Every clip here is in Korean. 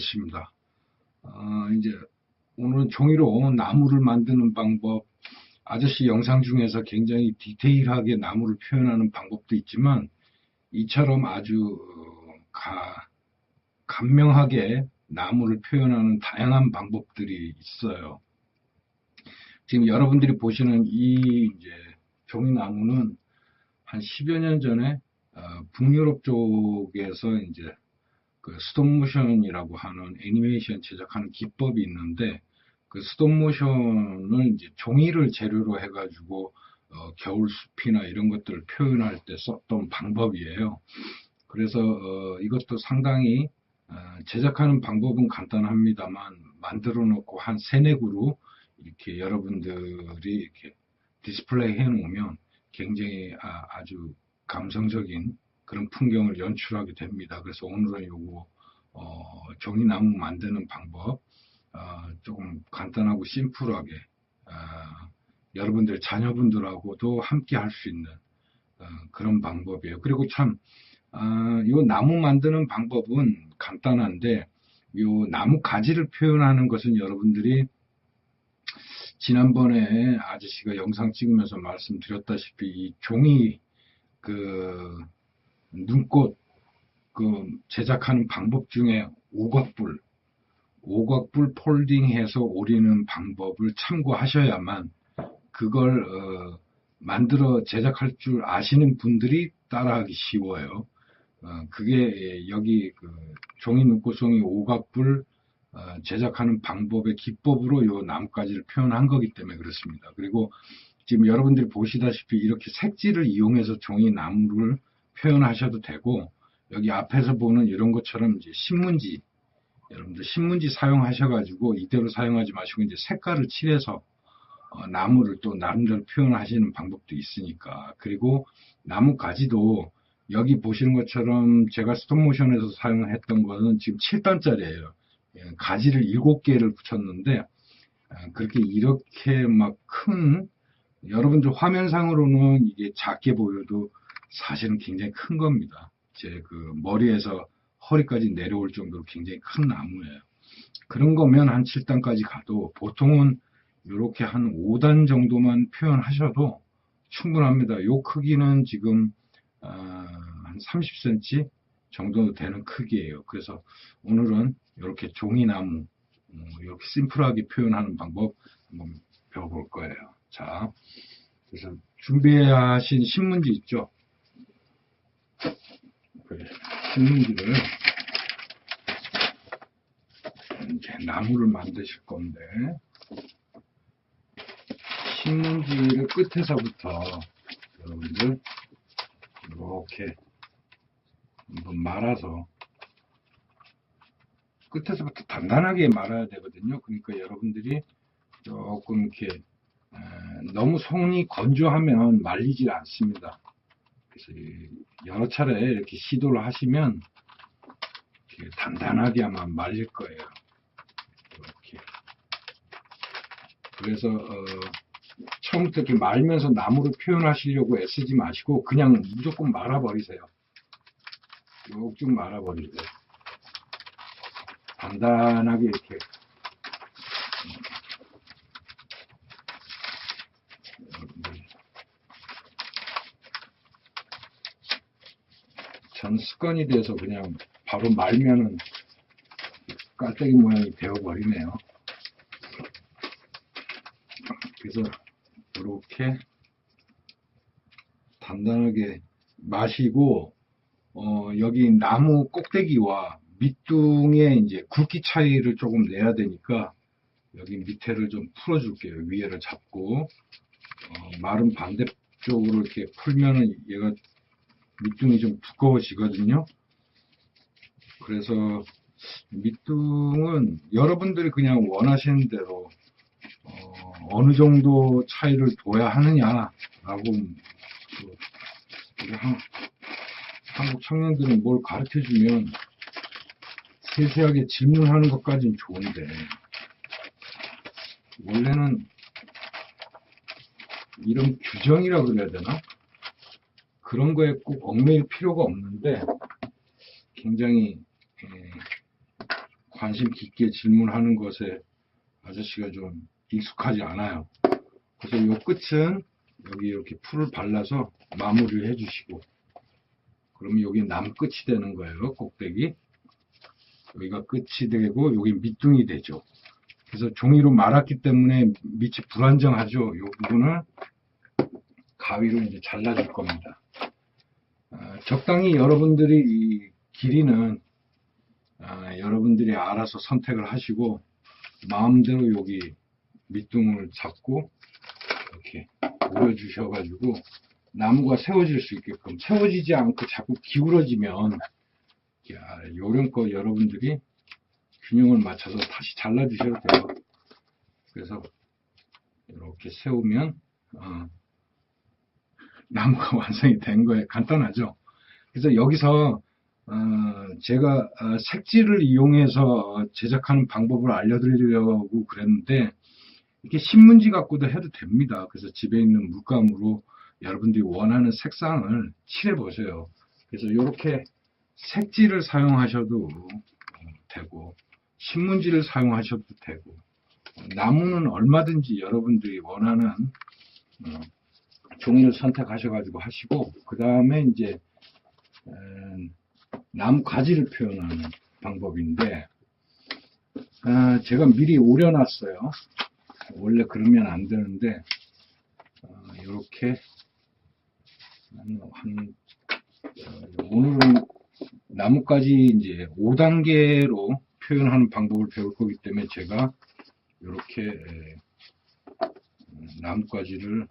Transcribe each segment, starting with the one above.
아저씨입니다. 어, 이제 오늘은 종이로 나무를 만드는 방법, 아저씨 영상 중에서 굉장히 디테일하게 나무를 표현하는 방법도 있지만 이처럼 아주 어, 가, 감명하게 나무를 표현하는 다양한 방법들이 있어요. 지금 여러분들이 보시는 이 이제 종이나무는 한 10여 년 전에 어, 북유럽 쪽에서 이제 그 스톱모션이라고 하는 애니메이션 제작하는 기법이 있는데 그 스톱모션을 이제 종이를 재료로 해가지고 어, 겨울 숲이나 이런 것들을 표현할 때 썼던 방법이에요. 그래서 어, 이것도 상당히 어, 제작하는 방법은 간단합니다만 만들어 놓고 한 세네 그루 이렇게 여러분들이 이렇게 디스플레이 해 놓으면 굉장히 아, 주 감성적인 그런 풍경을 연출하게 됩니다. 그래서 오늘은 요거 어, 종이나무 만드는 방법 어, 조금 간단하고 심플하게 어, 여러분들 자녀분들하고도 함께 할 수 있는 어, 그런 방법이에요. 그리고 참, 어, 요 나무 만드는 방법은 간단한데, 요 나무 가지를 표현하는 것은 여러분들이 지난번에 아저씨가 영상 찍으면서 말씀드렸다시피 이 종이 그 눈꽃 그 제작하는 방법 중에 오각불 오각불 폴딩해서 오리는 방법을 참고하셔야만 그걸 어, 만들어 제작할 줄 아시는 분들이 따라하기 쉬워요. 어, 그게 여기 그 종이 눈꽃송이 오각불 어, 제작하는 방법의 기법으로 요 나뭇가지를 표현한 거기 때문에 그렇습니다. 그리고 지금 여러분들이 보시다시피 이렇게 색지를 이용해서 종이 나무를 표현하셔도 되고 여기 앞에서 보는 이런 것처럼 이제 신문지 여러분들 신문지 사용하셔가지고 이대로 사용하지 마시고 이제 색깔을 칠해서 어, 나무를 또 나름대로 표현하시는 방법도 있으니까. 그리고 나무 가지도 여기 보시는 것처럼 제가 스톱모션에서 사용했던 거는 지금 7단짜리예요. 예, 가지를 7개를 붙였는데 아, 그렇게 이렇게 막 큰 여러분들 화면상으로는 이게 작게 보여도 사실은 굉장히 큰 겁니다 제 그 머리에서 허리까지 내려올 정도로 굉장히 큰 나무예요 그런 거면 한 7단까지 가도 보통은 이렇게 한 5단 정도만 표현하셔도 충분합니다. 요 크기는 지금 어, 한 30cm 정도 되는 크기예요. 그래서 오늘은 이렇게 종이나무 음, 이렇게 심플하게 표현하는 방법 한번 배워볼 거예요. 자, 그래서 준비하신 신문지 있죠? 그 신문지를 이제 나무를 만드실 건데 신문지를 끝에서부터 여러분들 이렇게 한번 말아서 끝에서부터 단단하게 말아야 되거든요. 그러니까 여러분들이 조금 이렇게 너무 손이 건조하면 말리지 않습니다. 그래서 여러 차례 이렇게 시도를 하시면 단단하게 아마 말릴 거예요. 이렇게. 그래서 어, 처음부터 이렇게 말면서 나무를 표현하시려고 애쓰지 마시고 그냥 무조건 말아버리세요. 쭉쭉 말아버리세요. 단단하게 이렇게 전 습관이 돼서 그냥 바로 말면은 깔때기 모양이 되어버리네요. 그래서 이렇게 단단하게 마시고 어, 여기 나무 꼭대기와 밑둥의 이제 굵기 차이를 조금 내야 되니까 여기 밑에를 좀 풀어줄게요. 위에를 잡고 어, 말은 반대쪽으로 이렇게 풀면은 얘가 밑둥이 좀 두꺼워지거든요. 그래서 밑둥은 여러분들이 그냥 원하시는 대로 어, 느 정도 차이를 둬야 하느냐라고 우리 한, 한국 청년들은 뭘 가르쳐 주면 세세하게 질문하는 것까지는 좋은데 원래는 이런 규정이라 그래야 되나? 그런 거에 꼭 얽매일 필요가 없는데 굉장히 관심 깊게 질문하는 것에 아저씨가 좀 익숙하지 않아요. 그래서 이 끝은 여기 이렇게 풀을 발라서 마무리를 해주시고 그러면 여기 남 끝이 되는 거예요. 꼭대기. 여기가 끝이 되고 여기 밑둥이 되죠. 그래서 종이로 말았기 때문에 밑이 불안정하죠. 이 부분을 가위로 이제 잘라줄 겁니다. 아, 적당히 여러분들이 이 길이는 아, 여러분들이 알아서 선택을 하시고 마음대로 여기 밑둥을 잡고 이렇게 올려주셔가지고 나무가 세워질 수 있게끔 세워지지 않고 자꾸 기울어지면 야, 요령껏 여러분들이 균형을 맞춰서 다시 잘라 주셔도 돼요. 그래서 이렇게 세우면 어, 나무가 완성이 된 거예요. 간단하죠. 그래서 여기서 어, 제가 어, 색지를 이용해서 제작하는 방법을 알려드리려고 그랬는데 이렇게 신문지 갖고도 해도 됩니다. 그래서 집에 있는 물감으로 여러분들이 원하는 색상을 칠해 보세요. 그래서 이렇게 색지를 사용하셔도 되고 신문지를 사용하셔도 되고 나무는 얼마든지 여러분들이 원하는 어, 종이를 선택하셔가지고 하시고 그 다음에 이제 음, 나무 가지를 표현하는 방법인데 아, 제가 미리 오려놨어요. 원래 그러면 안 되는데 이렇게 한, 한 어, 오늘은 나뭇가지 이제 5단계로 표현하는 방법을 배울 거기 때문에 제가 이렇게 나뭇가지를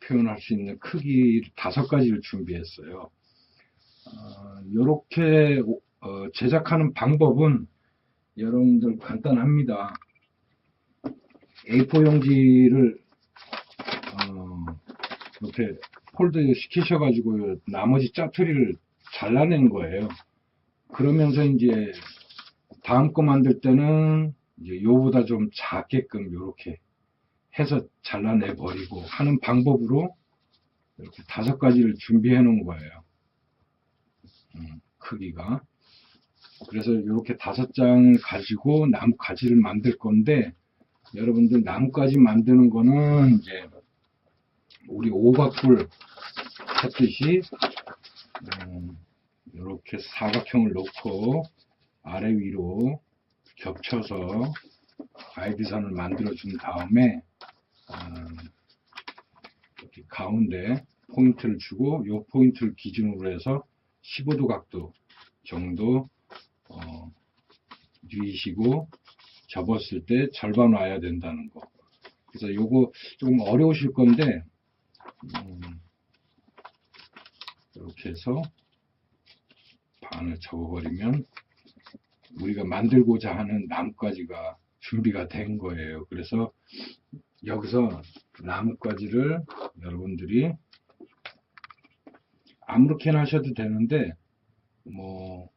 표현할 수 있는 크기 다섯 가지를 준비했어요. 이렇게 어, 제작하는 방법은 여러분들 간단합니다. A4 용지를 어, 이렇게 폴드 시키셔가지고 나머지 짜투리를 잘라낸 거예요. 그러면서 이제 다음 거 만들 때는 이제 요보다 좀 작게끔 이렇게 해서 잘라내 버리고 하는 방법으로 이렇게 다섯 가지를 준비해 놓은 거예요. 음, 크기가. 그래서 이렇게 다섯 장을 가지고 나무 가지를 만들 건데 여러분들 나뭇가지 만드는 거는 이제 우리 오각불 했듯이 음, 이렇게 사각형을 놓고 아래 위로 겹쳐서 아이비선을 만들어 준 다음에 음, 이렇게 가운데 포인트를 주고 이 포인트를 기준으로 해서 15도 각도 정도 어, 유이시고 접었을 때 절반 와야 된다는 거. 그래서 요거 조금 어려우실 건데 음, 이렇게 해서 반을 접어버리면 우리가 만들고자 하는 나뭇가지가 준비가 된 거예요. 그래서 여기서 나뭇가지를 여러분들이 아무렇게나 하셔도 되는데 뭐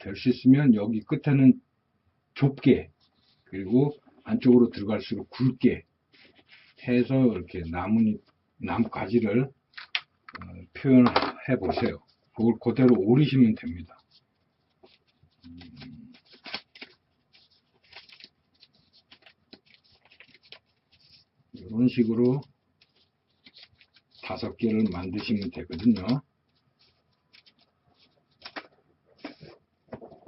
될 수 있으면 여기 끝에는 좁게 그리고 안쪽으로 들어갈수록 굵게 해서 이렇게 나뭇잎 나무 가지를 어, 표현해 보세요. 그걸 그대로 오리시면 됩니다. 음. 이런 식으로 다섯 개를 만드시면 되거든요.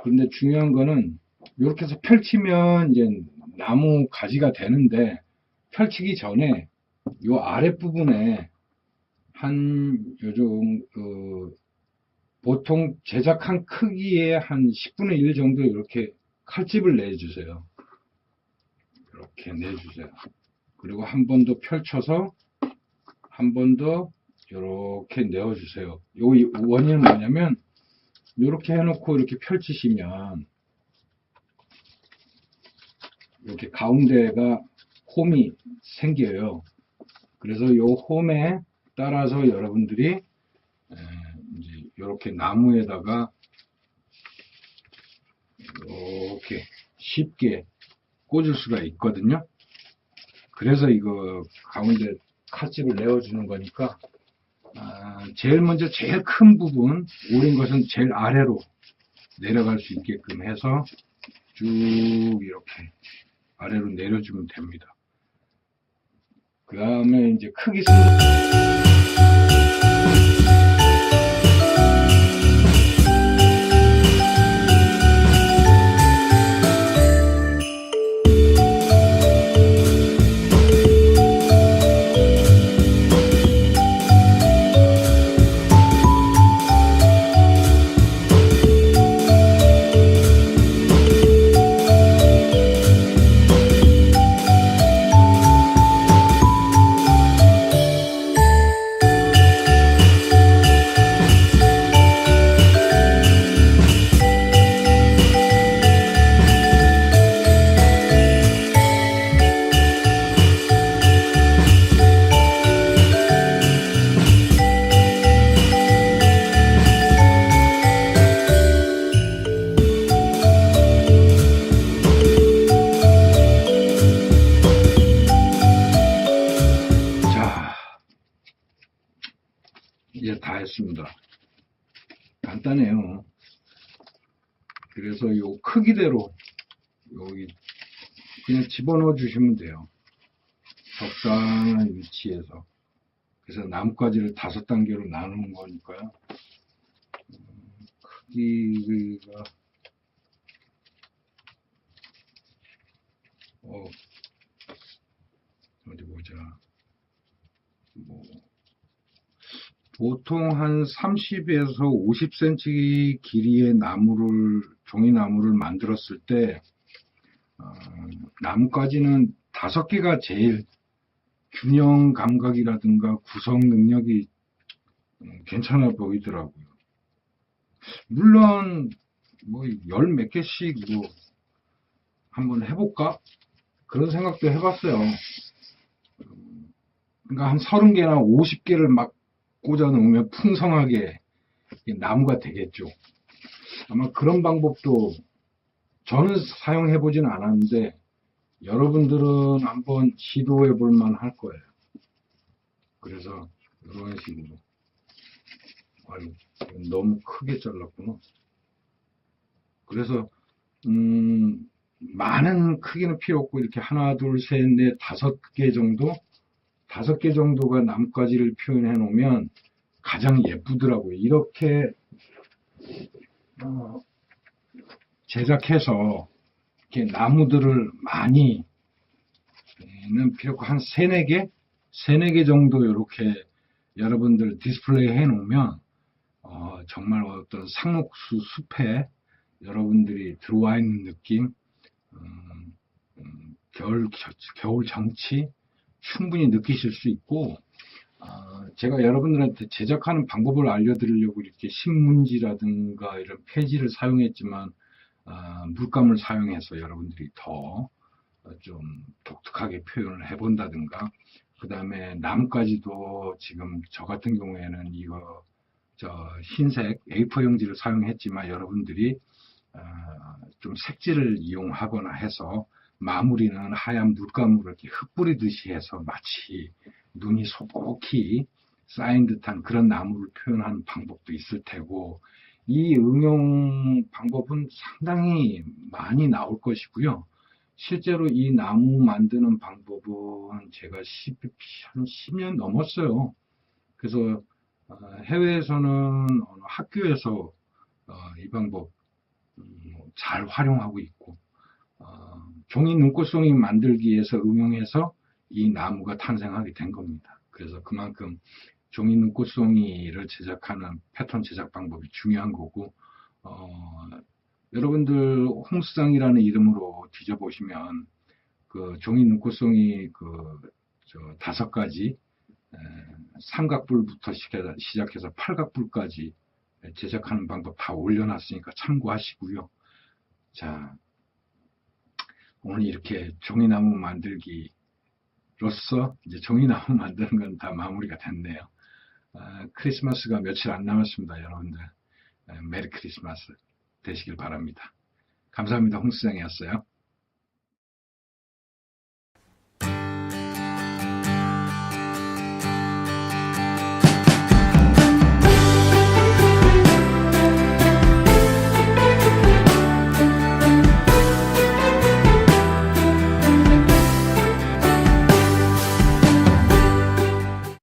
그런데 중요한 거는 이렇게 해서 펼치면 이제 나무 가지가 되는데 펼치기 전에 요 아랫부분에 한 요정 그 보통 제작한 크기의 한 10분의 1 정도 이렇게 칼집을 내주세요. 이렇게 내주세요. 그리고 한 번 더 펼쳐서 한 번 더 이렇게 내어주세요. 요 원인은 뭐냐면 이렇게 해놓고 이렇게 펼치시면 이렇게 가운데가 홈이 생겨요. 그래서 이 홈에 따라서 여러분들이 이제 이렇게 나무에다가 이렇게 쉽게 꽂을 수가 있거든요. 그래서 이거 가운데 칼집을 내어주는 거니까 아, 제일 먼저 제일 큰 부분 오린 것은 제일 아래로 내려갈 수 있게끔 해서 쭉 이렇게 아래로 내려주면 됩니다. 그 다음에 이제 크기 수 여기 그냥 집어넣어 주시면 돼요. 적당한 위치에서. 그래서 나뭇가지를 다섯 단계로 나누는 거니까요. 음, 크기가 어, 어디 보자. 뭐, 보통 한 30에서 50cm 길이의 나무를, 종이나무를 만들었을 때, 어, 나뭇가지는 다섯 개가 제일 균형 감각이라든가 구성 능력이 음, 괜찮아 보이더라고요. 물론, 뭐, 열 몇 개씩 뭐, 한번 해볼까? 그런 생각도 해봤어요. 그러니까 한 30개나 50개를 막 꽂아 놓으면 풍성하게 이 나무가 되겠죠. 아마 그런 방법도 저는 사용해 보진 않았는데 여러분들은 한번 시도해 볼 만 할 거예요. 그래서 이런 식으로 아유 너무 크게 잘랐구나. 그래서 음 많은 크기는 필요 없고 이렇게 하나 둘셋넷 다섯 개 정도 다섯 개 정도가 나뭇가지를 표현해 놓으면 가장 예쁘더라고요. 이렇게 어, 제작해서 이렇게 나무들을 많이 는 없고 한 세네 개, 세네 개 정도 이렇게 여러분들 디스플레이 해 놓으면 어, 정말 어떤 상록수 숲에 여러분들이 들어와 있는 느낌, 음, 음, 겨울 겨울 정치 충분히 느끼실 수 있고 아, 제가 여러분들한테 제작하는 방법을 알려드리려고 이렇게 신문지라든가 이런 페이지를 사용했지만 아, 물감을 사용해서 여러분들이 더 좀 독특하게 표현을 해본다든가 그 다음에 나뭇가지도 지금 저 같은 경우에는 이거 저 흰색 A4 용지를 사용했지만 여러분들이 아, 좀 색지를 이용하거나 해서 마무리는 하얀 물감으로 이렇게 흩뿌리듯이 해서 마치 눈이 소복히 쌓인 듯한 그런 나무를 표현하는 방법도 있을 테고 이 응용 방법은 상당히 많이 나올 것이고요. 실제로 이 나무 만드는 방법은 제가 10, 한 10년 넘었어요. 그래서 어, 해외에서는 학교에서 어, 이 방법 음, 잘 활용하고 있고 어, 종이 눈꽃송이 만들기 위해서 응용해서 이 나무가 탄생하게 된 겁니다. 그래서 그만큼 종이 눈꽃송이를 제작하는 패턴 제작 방법이 중요한 거고 어, 여러분들 홍수장이라는 이름으로 뒤져보시면 그 종이 눈꽃송이 그저 다섯 가지 시켜- 시작해서 팔각불까지 제작하는 방법 다 올려놨으니까 참고하시고요. 자, 오늘 이렇게 종이나무 만들기로서 이제 종이나무 만드는 건 다 마무리가 됐네요. 아, 크리스마스가 며칠 안 남았습니다, 여러분들. 에, 메리 크리스마스 되시길 바랍니다. 감사합니다. 홍수장이었어요.